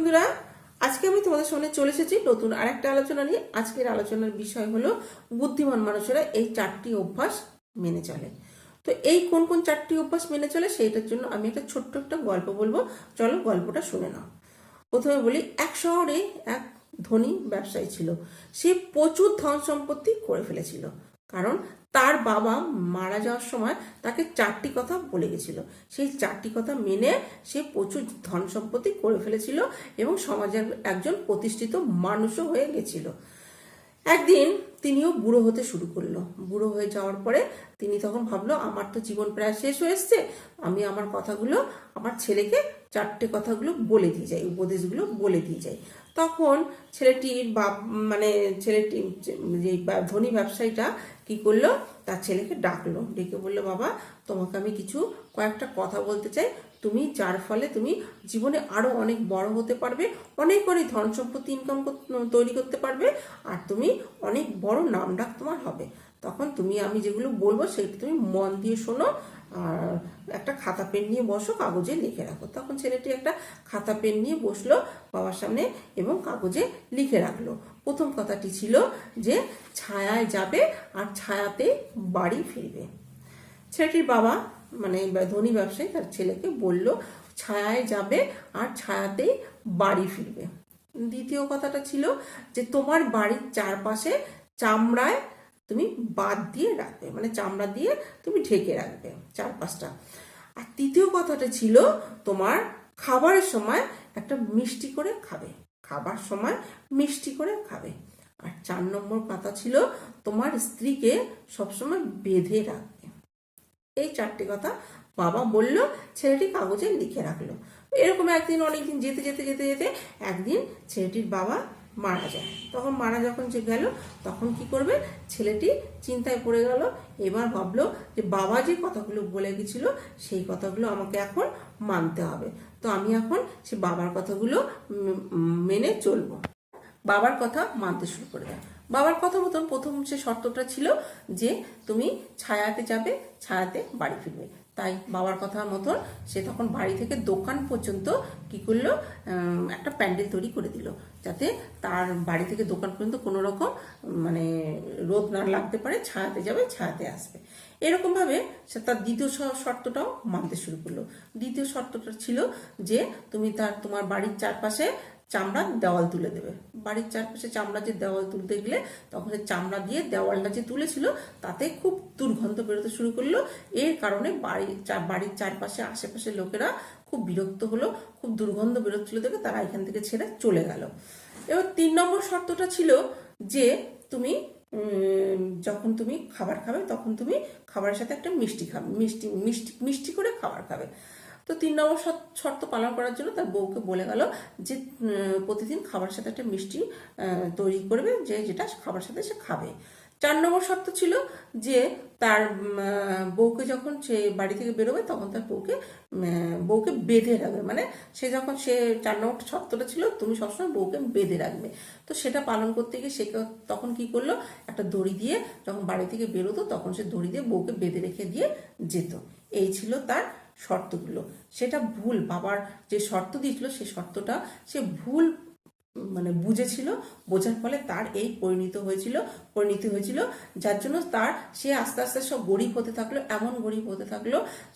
বন্ধুরা, আজকে আমি তোমাদের সামনে চলে এসেছি নতুন আরেকটা আলোচনা নিয়ে। আজকের আলোচনার বিষয় হলো বুদ্ধিমান মানুষেরা এই চারটি অভ্যাস মেনে চলে। তো এই কোন কোন চারটি অভ্যাস মেনে চলে সেইটার জন্য আমি একটা ছোট্ট একটা গল্প বলব। চলো গল্পটা শুনে নাও। প্রথমে বলি, এক শহরে এক ধনী ব্যবসায়ী ছিল। সে প্রচুর ধন সম্পত্তি করে ফেলেছিল। কারণ তার বাবা মারা যাওয়ার সময় তাকে চারটি কথা বলে গেছিল। সেই চারটি কথা মেনে সে প্রচুর ধন সম্পত্তি করে ফেলেছিল এবং সমাজের একজন প্রতিষ্ঠিত মানুষও হয়ে গেছিল। একদিন তিনিও বুড়ো হতে শুরু করল। বুড়ো হয়ে যাওয়ার পরে তিনি তখন ভাবলো, আমার তো জীবন প্রায় শেষ হয়ে এসছে। আমি আমার কথাগুলো, আমার ছেলেকে চারটে কথাগুলো বলে দিয়ে যাই, উপদেশগুলো বলে দিয়ে যাই। তখন ছেলেটির বাপ মানে ছেলেটি যে ধনী ব্যবসায়ীটা কি করল? তার ছেলেকে ডাকলো। ডেকে বলল, বাবা, তোমাকে আমি কিছু কয়েকটা কথা বলতে চাই। তুমি, যার ফলে তুমি জীবনে আরও অনেক বড় হতে পারবে, অনেক অনেক ধন সম্পত্তি ইনকাম তৈরি করতে পারবে, আর তুমি অনেক বড় নাম ডাক তোমার হবে। তখন তুমি, আমি যেগুলো বলব সেটা তুমি মন দিয়ে শোনো। আর একটা খাতা পেন নিয়ে বসো, কাগজে লিখে রাখো। তখন ছেলেটি একটা খাতা পেন নিয়ে বসল বাবার সামনে এবং কাগজে লিখে রাখল। প্রথম কথাটি ছিল যে, ছায়ায় যাবে আর ছায়াতে বাড়ি ফিরবে। ছেলেটির বাবা মানে ধনী ব্যবসায়ী, তার ছেলেকে বলল, ছায়ায় যাবে আর ছায়াতেই বাড়ি ফিরবে। দ্বিতীয় কথাটা ছিল যে, তোমার বাড়ির চারপাশে চামড়ায় তুমি বাদ দিয়ে রাখবে মানে চামড়া দিয়ে তুমি ঢেকে রাখবে চারপাশটা। আর তৃতীয় কথাটা ছিল, তোমার খাবারের সময় একটা মিষ্টি করে খাবে, খাবার সময় মিষ্টি করে খাবে। আর চার নম্বর কথা ছিল, তোমার স্ত্রীকে সবসময় বেঁধে রাখবে। এই চারটি কথা বাবা বলল, ছেলেটি কাগজে লিখে রাখল। এরকম একদিন, অনেকদিন যেতে যেতে যেতে যেতে একদিন ছেলেটির বাবা মারা যায়। তখন মারা যখন যে গেল, তখন কি করবে? ছেলেটি চিন্তায় পড়ে গেল। এবার ভাবলো যে বাবা যে কথাগুলো বলে গেছিল, সেই কথাগুলো আমাকে এখন মানতে হবে। তো আমি এখন সে বাবার কথাগুলো মেনে চলবো। বাবার কথা মানতে শুরু করে দেয়। বাবার কথা মতন প্রথম সে শর্তটা ছিল যে তুমি ছায়াতে যাবে, ছায়াতে বাড়ি ফিরবে। তাই বাবার কথা মতন সে তখন বাড়ি থেকে দোকান পর্যন্ত কি করল? একটা প্যান্ডেল তৈরি করে দিল। যাতে তার বাড়ি থেকে দোকান পর্যন্ত কোনো রকম মানে রোদ না লাগতে পারে, ছায়াতে যাবে, ছায়াতে আসবে। এরকমভাবে সে তার দ্বিতীয় শর্তটাও মানতে শুরু করল। দ্বিতীয় শর্তটা ছিল যে তুমি তার, তোমার বাড়ির চারপাশে চামড়ার দেওয়াল তুলে দেবে। বাড়ির চারপাশে চামড়া যে দেওয়াল তুলতে গেলে তখন সে চামড়া দিয়ে দেওয়ালটা যে তুলেছিল, তাতে খুব দুর্গন্ধ বেরোতে শুরু করল। এর কারণে বাড়ি চা- বাড়ির চারপাশে আশেপাশের লোকেরা খুব বিরক্ত হলো, খুব দুর্গন্ধ বেরোচ্ছিল দেখে তারা এখান থেকে ছেড়ে চলে গেল। এবার তিন নম্বর শর্তটা ছিল যে তুমি যখন তুমি খাবার খাবে তখন তুমি খাবারের সাথে একটা মিষ্টি খাবে, মিষ্টি মিষ্টি মিষ্টি করে খাবার খাবে। তো তিন নম্বর শর্ত- পালন করার জন্য তার বউকে বলে গেল যে প্রতিদিন খাবার সাথে একটা মিষ্টি তৈরি করবে, যে যেটা খাবার সাথে সে খাবে। চার নম্বর শর্ত ছিল যে তার বউকে যখন সে বাড়ি থেকে বেরোবে তখন তার বউকে বউকে বেঁধে রাখবে। মানে সে যখন, সে চার নম্বর শর্তটা ছিল, তুমি সবসময় বউকে বেঁধে রাখবে। তো সেটা পালন করতে গিয়ে সে তখন কি করল? একটা দড়ি দিয়ে যখন বাড়ি থেকে বেরোতো তখন সে দড়ি দিয়ে বউকে বেঁধে রেখে দিয়ে যেত। এই ছিল তার শর্তগুলো। সেটা ভুল বাবার যে শর্ত দিয়েছিল সে শর্তটা সে ভুল মানে বুঝেছিল, বোঝার ফলে তার এই পরিণত হয়েছিল, পরিণতি হয়েছিল। যার জন্য তার সে আস্তে আস্তে সব গরিব হতে থাকল, এমন গরিব হতে থাকল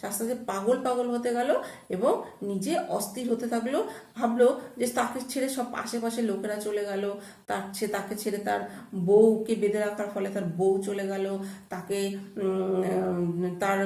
আস্তে আস্তে পাগল পাগল হতে গেল এবং নিজে অস্থির হতে থাকল। ভাবলো যে তাকে ছেড়ে সব আশেপাশে লোকেরা চলে গেল। তার, সে তাকে ছেড়ে তার বউকে বেঁধে রাখার ফলে তার বউ চলে গেল। তাকে তার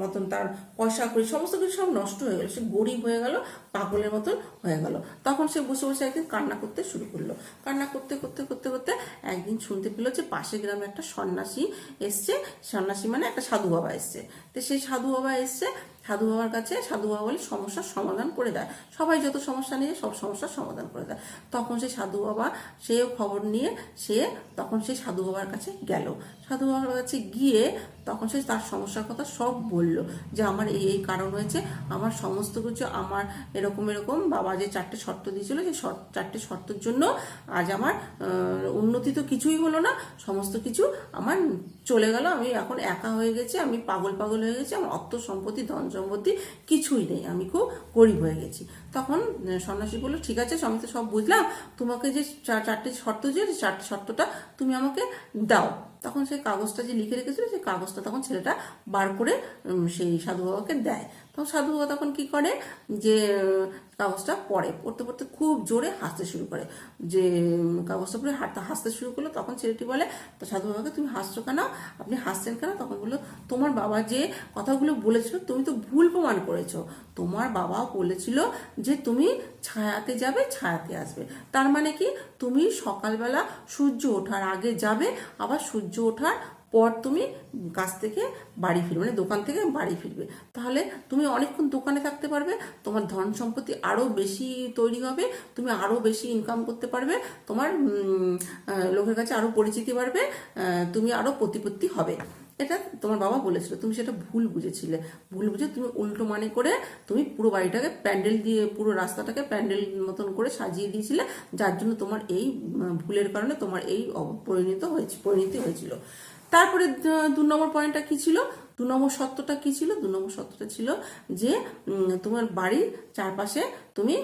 মতন তার পয়সা করি সমস্ত কিছু সব নষ্ট হয়ে গেল। সে গরিব হয়ে গেল, পাগলের মতন হয়ে গেল। তখন সে বসে বসে একদিন কান্না করতে শুরু করল। কান্না করতে করতে করতে করতে একদিন শুনতে পেল যে পাশের গ্রামে একটা সন্ন্যাসী এসছে। সন্ন্যাসী মানে একটা সাধু বাবা এসছে। তো সেই সাধু বাবা এসছে। সাধু বাবার কাছে সাধু বাবা বলে সমস্যার সমাধান করে দেয়। সবাই যত সমস্যা নিয়ে সব সমস্যার সমাধান করে দেয়। তখন সেই সাধু বাবা সেও খবর নিয়ে সে তখন সেই সাধু বাবার কাছে গেল। সাধু বাবার কাছে গিয়ে তখন সে তার সমস্যার কথা সব বলল যে আমার এই এই কারণ হয়েছে, আমার সমস্ত কিছু আমার এরকম এরকম, বাবা যে চারটে শর্ত দিয়েছিল শর্ত, চারটে শর্তের জন্য আজ আমার উন্নতি তো কিছুই হলো না, সমস্ত কিছু আমার চলে গেল, আমি এখন একা হয়ে গেছি, আমি পাগল পাগল হয়ে গেছি, আমার অর্থ সম্পত্তি, ধন সম্পত্তি কিছুই নেই, আমি খুব গরিব হয়ে গেছি। তখন সন্ন্যাসী বলল, ঠিক আছে, আমি তো সব বুঝলাম, তোমাকে যে চার- চারটে শর্ত যে চারটে শর্তটা তুমি আমাকে দাও। তখন সেই কাগজটা যে লিখে রেখেছিল, সেই কাগজটা তখন ছেলেটা বার করে সেই সাধু বাবাকে দেয়। তখন সাধু বাবা তখন কি করে যে কাগজটা পড়ে, পড়তে পড়তে খুব জোরে হাসতে শুরু করে। যে কাগজটা পড়ে হাঁটতে হাসতে শুরু করল, তখন ছেলেটি বলে, তো সাধু বাবাকে তুমি হাসছো কেন? আপনি হাসছেন কেন? তখন বলল, তোমার বাবা যে কথাগুলো বলেছিল, তুমি তো ভুল প্রমাণ করেছ। তোমার বাবা বলেছিল যে তুমি ছায়াতে যাবে, ছায়াতে আসবে। তার মানে কি? তুমি সকালবেলা সূর্য ওঠার আগে যাবে, আবার সূর্য ওঠার পর তুমি কাছ থেকে বাড়ি ফিরবে মানে দোকান থেকে বাড়ি ফিরবে। তাহলে তুমি অনেকক্ষণ দোকানে থাকতে পারবে, তোমার ধন সম্পত্তি আরও বেশি তৈরি হবে, তুমি আরও বেশি ইনকাম করতে পারবে, তোমার লোকের কাছে আরও পরিচিতি বাড়বে তুমি আরও প্রতিপত্তি হবে। এটা তোমার বাবা বলেছিল, তুমি সেটা ভুল বুঝেছিলে। ভুল বুঝে তুমি উল্টো মানে করে তুমি পুরো বাড়িটাকে প্যান্ডেল দিয়ে, পুরো রাস্তাটাকে প্যান্ডেল মতন করে সাজিয়ে দিয়েছিলে, যার জন্য তোমার এই ভুলের কারণে তোমার এই পরিণত হয়েছে, পরিণতি হয়েছিল। তারপরে দু- নম্বর পয়েন্টটা কি ছিল? দু নম্বর সত্যটা কি ছিল? দু নম্বর সত্যটা ছিল যে তোমার বাড়ির চারপাশে তুমি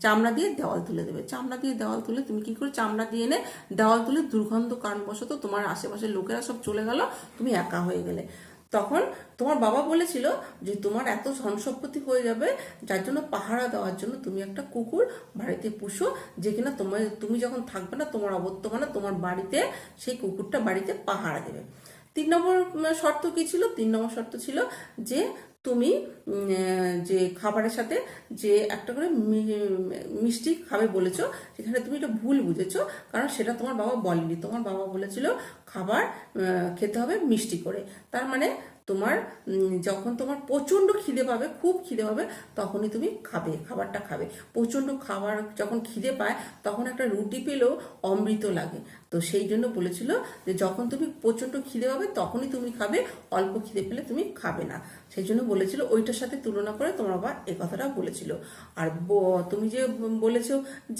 চামড়া দিয়ে দেওয়াল তুলে দেবে। চামড়া দিয়ে দেওয়াল তুলে তুমি কি করে চামড়া দিয়ে এনে দেওয়াল তুলে দুর্গন্ধ কারণবশত তোমার আশেপাশের লোকেরা সব চলে গেল, তুমি একা হয়ে গেলে। তখন তোমার বাবা বলেছিল যে তোমার এত ধন সম্পত্তি হয়ে যাবে, যার জন্য পাহারা দেওয়ার জন্য তুমি একটা কুকুর বাড়িতে পুষো, যে কিনা তোমার তুমি যখন থাকবে না, তোমার অবর্তমানে তোমার বাড়িতে সেই কুকুরটা বাড়িতে পাহারা দেবে। তিন নম্বর শর্ত কি ছিল? তিন নম্বর শর্ত ছিল যে তুমি যে খাবারের সাথে যে একটা করে মিষ্টি খাবে বলেছ, সেখানে তুমি এটা ভুল বুঝেছ, কারণ সেটা তোমার বাবা বলেনি। তোমার বাবা বলেছিল খাবার খেতে হবে মিষ্টি করে। তার মানে তোমার যখন তোমার প্রচণ্ড খিদে পাবে, খুব খিদে পাবে, তখনই তুমি খাবে, খাবারটা খাবে। প্রচণ্ড খাবার যখন খিদে পায়, তখন একটা রুটি পেলেও অমৃত লাগে। তো সেই জন্য বলেছিল যে যখন তুমি প্রচণ্ড খিদে পাবে, তখনই তুমি খাবে, অল্প খিদে পেলে তুমি খাবে না। সেই জন্য বলেছিল, ওইটার সাথে তুলনা করে তোমার বাবা এ কথাটা বলেছিল। আর তুমি যে বলেছ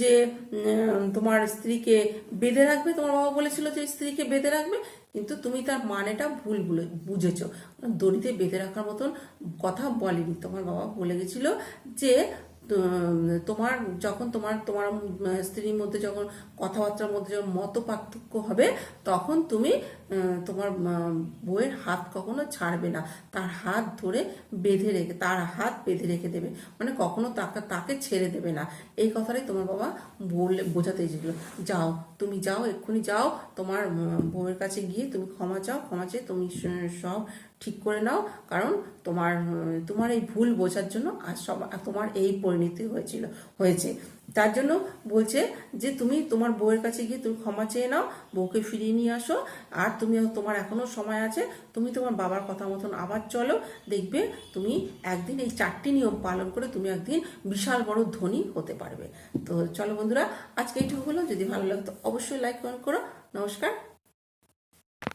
যে তোমার স্ত্রীকে বেঁধে রাখবে, তোমার বাবা বলেছিল যে স্ত্রীকে বেঁধে রাখবে, কিন্তু তুমি তার মানেটা ভুল বুঝেছ। বুঝেছ দড়িতে বেঁধে রাখার মতন কথা বলেনি। তোমার বাবা বলে গেছিল যে তোমার যখন তোমার তোমার স্ত্রীর মধ্যে যখন কথাবার্তার মধ্যে যখন মত পার্থক্য হবে, তখন তুমি তোমার বউয়ের হাত কখনো ছাড়বে না। তার হাত ধরে বেঁধে রেখে, তার হাত বেঁধে রেখে দেবে। মানে কখনো তাকে তাকে ছেড়ে দেবে না। এই কথাটাই তোমার বাবা বললে, বোঝাতে চেয়েছিল যাও, তুমি যাও, এক্ষুনি যাও। তোমার বউয়ের কাছে গিয়ে তুমি ক্ষমা চাও, ক্ষমা চেয়ে তুমি সব ঠিক করে নাও, কারণ তোমার তোমার এই ভুল বোঝার জন্য আজ সব তোমার এই পরিণতি হয়েছিল, হয়েছে। তার জন্য বলছে যে তুমি তোমার বউয়ের কাছে গিয়ে তুমি ক্ষমা চেয়ে নাও, বউকে ফিরিয়ে নিয়ে আসো, আর তুমি তোমার এখনও সময় আছে, তুমি তোমার বাবার কথা মতন আবার চলো, দেখবে তুমি একদিন এই চারটি নিয়ম পালন করে তুমি একদিন বিশাল বড় ধনী হতে পারবে। তো চলো বন্ধুরা, আজকে এইটুকু হলো, যদি ভালো লাগতো অবশ্যই লাইক কমেন্ট করো, নমস্কার।